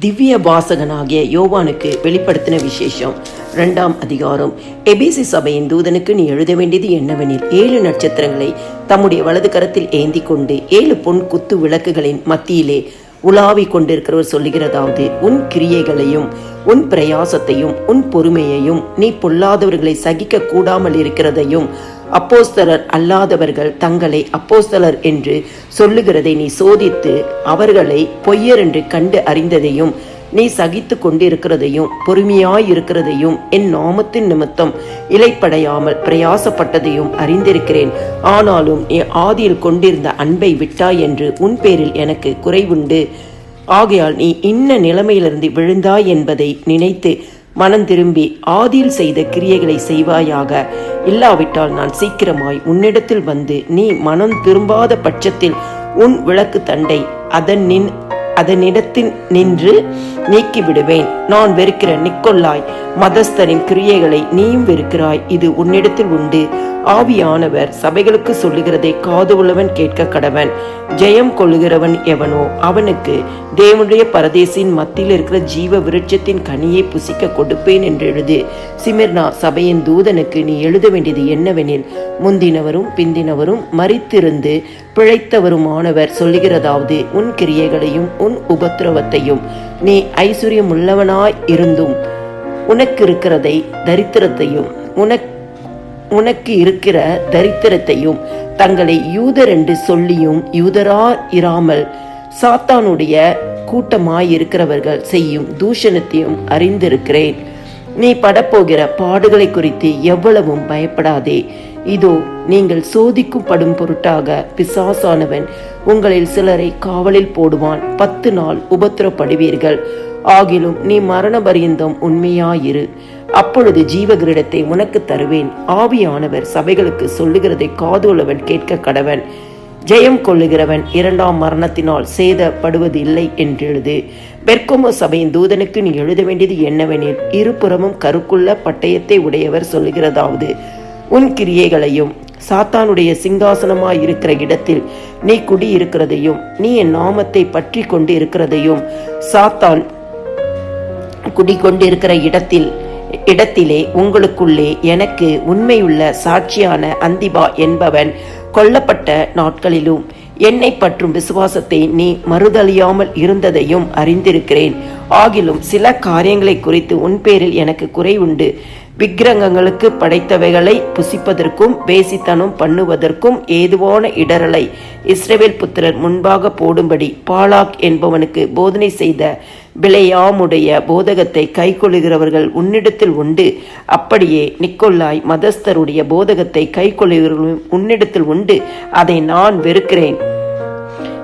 திவ்ய வாசகனாகிய யோவானுக்கு வெளிப்படுத்தின விசேஷம். இரண்டாம் அதிகாரம். எபிசி சபையின் தூதனுக்கு நீ எழுத வேண்டியது என்னவெனில் ஏழு நட்சத்திரங்களை தம்முடைய வலது கரத்தில் ஏந்தி கொண்டு ஏழு பொன் குத்து விளக்குகளின் மத்தியிலே உலாவிக் கொண்டிருக்கிறவர் சொல்லுகிறதாவது உன் கிரியைகளையும் உன் பிரயாசத்தையும் உன் பொறுமையையும் நீ பொல்லாதவர்களை சகிக்க கூடாமல் இருக்கிறதையும் அப்போஸ்தலர் அல்லாதவர்கள் தங்களை அப்போஸ்தலர் என்று சொல்லுகிறதை நீ சோதித்து அவர்களை பொய்யர் என்று கண்டு அறிந்ததையும் நீ சகித்து கொண்டிருக்கிறதையும் பொறுமையாய் இருக்கிறதையும் என் நாமத்தின் நிமித்தம் இலைப்படையாமல் பிரயாசப்பட்டதையும் அறிந்திருக்கிறேன். ஆனாலும் நீ ஆதியில் கொண்டிருந்த அன்பை விட்டாய் என்று உன் பேரில் எனக்கு குறைவுண்டு. ஆகையால் நீ இன்ன நிலைமையிலிருந்து விழுந்தாய் என்பதை நினைத்து மனம் திரும்பி ஆதியில் செய்த கிரியைகளை செய்வாயாக. இல்லாவிட்டால் நான் சீக்கிரமாய் உன்னிடத்தில் வந்து நீ மனம் திரும்பாத பட்சத்தில் உன் விளக்கு தண்டை அதன் நின் அதனிடத்தில் நின்று நீக்கி விடுவேன் நான் வெறுக்கிற நிக்கொல்லாய் மதஸ்தரின் கிரியைகளை நீயும் வெறுக்கிறாய் இது உன்னிடத்தில் உண்டு. ஆவியானவர் சபைகளுக்கு சொல்லுகிறதை காது உள்ளவன் கேட்க கடவன். ஜெயம் கொள்ளுகிறவன் எவனோ? அவனுக்கு தேவனுடைய பரதேசின் மத்தியில் இருக்கிற ஜீவ விருட்சத்தின் கனியை புசிக்க கொடுப்பேன் என்று எழுது. சிமிர்னா சபையின் தூதனுக்கு நீ எழுத வேண்டியது என்னவெனில் முந்தினவரும் பிந்தினவரும் மறித்திருந்து பிழைத்தவருமானவர் சொல்லுகிறதாவது உன் கிரியைகளையும் உன் உபத்திரவத்தையும் நீ ஐஸ்வர்யம் உள்ளவனாய் இருந்தும் உனக்கு இருக்கிறதை தரித்திரத்தையும் உனக்கு உனக்கு இருக்கிற தரித்திரத்தையும் தங்களை யூதர் என்று சொல்லியும் யூதரா இராமல் சாத்தானுடைய கூட்டமாயிருக்கிறவர்கள் செய்யும் தூஷணத்தையும் அறிந்திருக்கிறேன். நீ படப்போகிற பாடுகளை குறித்து எவ்வளவும் பயப்படாதே. இதோ நீங்கள் சோதிக்கும் படும் பொருட்டாக பிசாசானவன் உங்களில் சிலரை காவலில் போடுவான். பத்து நாள் உபத்திரப்படுவீர்கள். ஆகிலும் நீ மரண பரியந்தம் உண்மையாயிரு. அப்பொழுது ஜீவகிரீடத்தை உனக்கு தருவேன். ஆவியானவர் சபைகளுக்கு சொல்லுகிறதை காதுள்ளவன் கேட்க கடவன். ஜெயம் கொள்ளுகிறவன் இரண்டாம் மரணத்தினால் சேதப்படுவது இல்லை என்றெழுது. பெர்கோமோ சபையின் தூதனுக்கு நீ எழுத வேண்டியது என்னவெனில் இருபுறமும் கருக்குள்ள பட்டயத்தை உடையவர் சொல்லுகிறதாவது உன் கிரியைகளையும் சாத்தானுடைய சிங்காசனமாய் இருக்கிற இடத்தில் நீ குடியிருக்கிறதையும் நீ என் நாமத்தை பற்றி கொண்டு இருக்கிறதையும் சாத்தான் குடி கொண்டிருக்கிற இடத்தில் இடத்திலே உங்களுக்குள்ளே எனக்கு உண்மையுள்ள சாட்சியான அந்திபா என்பவன் கொல்லப்பட்ட நாட்களிலும் என்னை பற்றும் விசுவாசத்தை நீ மறுதலியாமல் இருந்ததையும் அறிந்திருக்கிறேன். ஆகிலும் சில காரியங்களை குறித்து உன் பேரில் எனக்கு குறைவுண்டு விக்கிரகங்களுக்கு படைத்தவைகளை புசிப்பதற்கும் பேசித்தனம் பண்ணுவதற்கும் ஏதுவான இடரலை இஸ்ரேவேல் புத்திரர் முன்பாக போடும்படி பாலாக் என்பவனுக்கு போதனை செய்த பிளையாமுடைய போதகத்தை கைக்கொள்ளுகிறவர்கள் உன்னிடத்தில் உண்டு. அப்படியே நிக்கொல்லாய் மதஸ்தருடைய போதகத்தை கைக்கொள்ளுகிறவர்களும் உன்னிடத்தில் உண்டு. அதை நான் வெறுக்கிறேன்.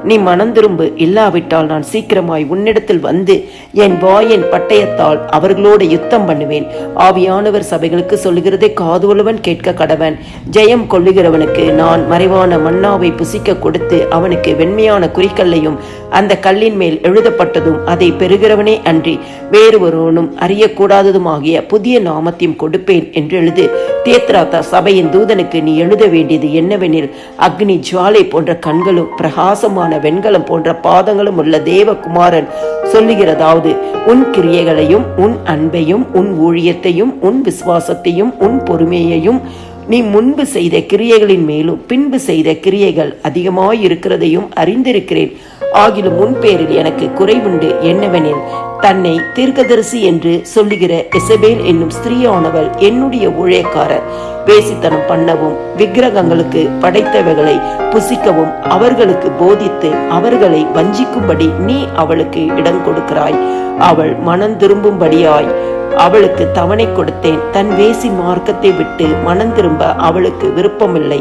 நீ மனந்திரும்பு இல்லாவிட்டால் நான் சீக்கிரமாய் உன்னிடத்தில் வந்து என் வாயின் பட்டயத்தால் அவர்களோடு யுத்தம் பண்ணுவேன். ஆவியானவர் சபைகளுக்கு சொல்லுகிறதை காதுவளவன் கேட்க கடவன். ஜெயம் கொள்ளுகிறவனுக்கு நான் மறைவான மன்னாவை புசிக்க கொடுத்து அவனுக்கு வெண்மையான குறிக்கல்லையும் அந்த கல்லின் மேல் எழுதப்பட்டதும் அதை பெறுகிறவனே அன்றி வேறு ஒருவனும் அறியக்கூடாததுமாகிய புதிய நாமத்தையும் கொடுப்பேன் என்று எழுது. தேத்ராத்தா சபையின் தூதனுக்கு நீ எழுத வேண்டியது என்னவெனில் அக்னி ஜுவாலை போன்ற கண்களும் பிரகாசமான வெண்கலம் போன்ற பாதங்களும் உள்ள தேவகுமாரன் சொல்லுகிறதாவது உன் கிரியைகளையும் உன் அன்பையும் உன் ஊழியத்தையும் உன் விசுவாசத்தையும் உன் பொறுமையையும் நீ முன்பு செய்த கிரியைகளின் மேலும் பின்பு செய்த கிரியைகள் அதிகமாயிருக்கிறதையும் அறிந்திருக்கிறேன். ஆகிலும் முன்பேரில் எனக்கு குறைவுண்டு. என்னவெனில் தன்னை தீர்க்கதரிசி என்று சொல்லுகிற எசபேல் என்னும் ஸ்திரீயானவள் என்னுடைய ஊழியக்காரர். வேசித்தனம் பண்ணவும் விக்கிரகங்களுக்கு படைத்தவைகளை புசிக்கவும் அவர்களுக்கு போதித்து அவர்களை வஞ்சிக்கும்படி நீ அவளுக்கு இடம் கொடுக்கிறாய். அவள் மனம் திரும்பும்படியாய் அவளுக்கு தவணை கொடுத்தேன். தன் வேசி மார்க்கத்தை விட்டு மனம் திரும்ப அவளுக்கு விருப்பமில்லை.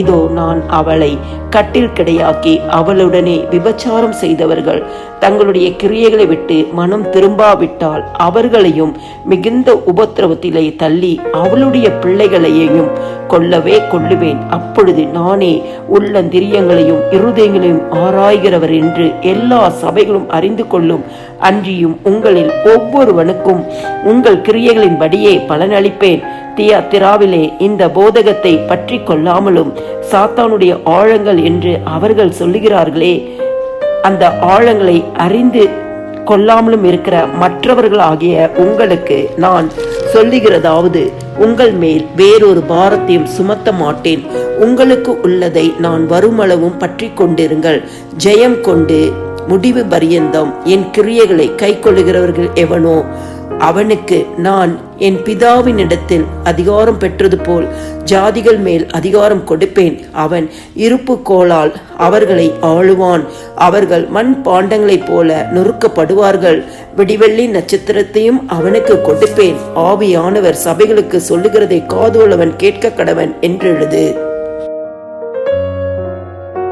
இதோ நான் அவளை கட்டில் கிடையாக்கி அவளுடனே விபச்சாரம் செய்தவர்கள். தங்களுடைய கிரியைகளை விட்டு மனம் திரும்பாவிட்டால் அவர்களையும் மிகுந்த உபத்திரவத்திலே தள்ளி அவளுடைய பிள்ளைகளையும் கொல்லவே கொள்ளுவேன். அப்பொழுது நானே உள்ளந்திரியங்களையும் இருதயங்களையும் ஆராய்கிறவர் என்று எல்லா சபைகளும் அறிந்து கொள்ளும். அன்றியும் உங்களில் ஒவ்வொருவனுக்கும் உங்கள் கிரியைகளின்படியே பலனளிப்பேன். தியா திராவிலே இந்த போதகத்தை பற்றி கொள்ளாமலும் சாத்தானுடைய ஆழங்கள் என்று அவர்கள் சொல்லுகிறார்களே அந்த ஆழங்களை அறிந்து கொள்ளாமலும் இருக்கிற மற்றவர்கள் ஆகிய உங்களுக்கு நான் சொல்லுகிறதாவது உங்கள் மேல் வேறொரு பாரத்தையும் சுமத்த மாட்டேன். உங்களுக்கு உள்ளதை நான் வருமளவும் பற்றி கொண்டிருங்கள். ஜெயம் கொண்டு முடிவு பரியந்தம் என் கிரியைகளை கை கொள்ளுகிறவர்கள் எவனோ? அவனுக்கு நான் என் பிதாவினிடத்தில் அதிகாரம் பெற்றது போல் ஜாதிகள் மேல் அதிகாரம் கொடுப்பேன். அவன் இருப்பு கோளால் அவர்களை ஆளுவான். அவர்கள் மண் பாண்டங்களைப் போல நொறுக்கப்படுவார்கள். விடிவெள்ளி நட்சத்திரத்தையும் அவனுக்கு கொடுப்பேன். ஆவியானவர் சபைகளுக்கு சொல்லுகிறதை காதுள்ளவன் கேட்க கடவன் என்றெழுது.